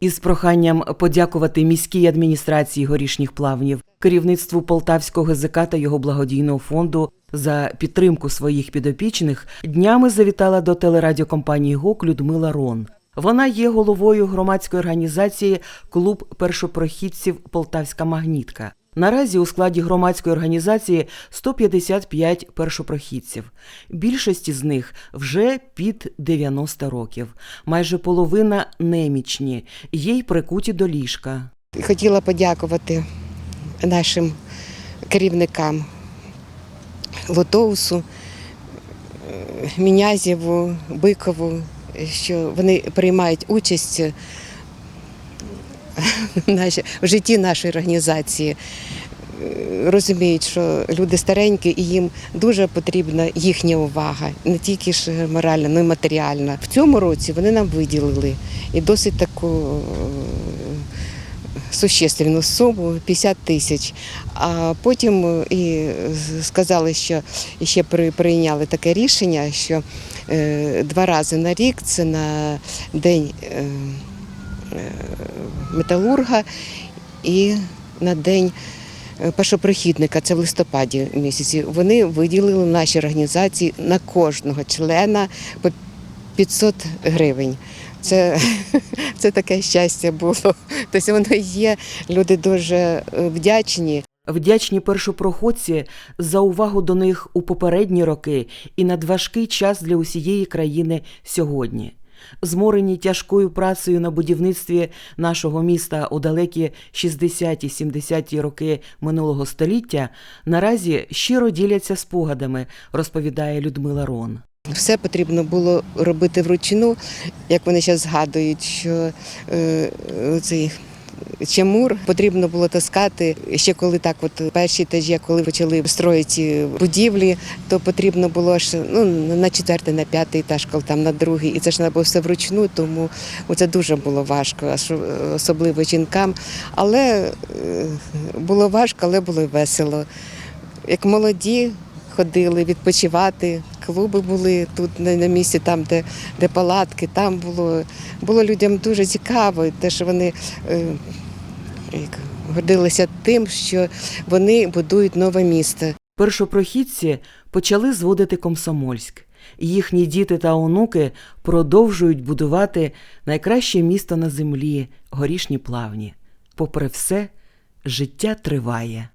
із проханням подякувати міській адміністрації горішніх плавнів, керівництву Полтавського ГЗК та його благодійного фонду за підтримку своїх підопічних днями завітала до телерадіокомпанії ГОК Людмила Рон. Вона є головою громадської організації Клуб першопрохідців Полтавська магнітка. Наразі у складі громадської організації 155 першопрохідців. Більшості з них вже під 90 років. Майже половина немічні, є й прикуті до ліжка. Хотіла подякувати нашим керівникам Лотоусу, Мінязєву, Бикову, що вони приймають участь в житті нашої організації. Е, Розуміють, що люди старенькі і їм дуже потрібна їхня увага, не тільки ж моральна, але й матеріальна. В цьому році вони нам виділили і досить таку е, существенну суму 50 тисяч. А потім е, і сказали, що ще при- прийняли таке рішення, що два рази на рік це на день металурга і на день. е, Першопрохідника, це в листопаді місяці. Вони виділили нашій організації на кожного члена по 500 гривень. Це, це таке щастя було. Тобто воно є. Люди дуже е, вдячні. Вдячні першопроходці за увагу до них у попередні роки і надважкий час для усієї країни сьогодні. Зморені тяжкою працею на будівництві нашого міста у далекі 60-70-ті роки минулого століття, наразі щиро діляться спогадами, розповідає Людмила Рон. Все потрібно було робити вручну, як вони зараз згадують, що е, цей чамур потрібно було таскати. Ще коли так, от перші етажі, коли почали строїти будівлі, то потрібно було ж ну, на четвертий, на п'ятий етаж, коли там на другий. І це ж треба було все вручну, тому це дуже було важко, аж, особливо жінкам. Але е, було важко, але було весело. Як молоді ходили відпочивати, клуби були тут на місці, там, де, де палатки, там було, було людям дуже цікаво, те, що вони е, як, гордилися тим, що вони будують нове місто. Першопрохідці почали зводити Комсомольськ. Їхні діти та онуки продовжують будувати найкраще місто на землі горішні плавні. Попри все, життя триває.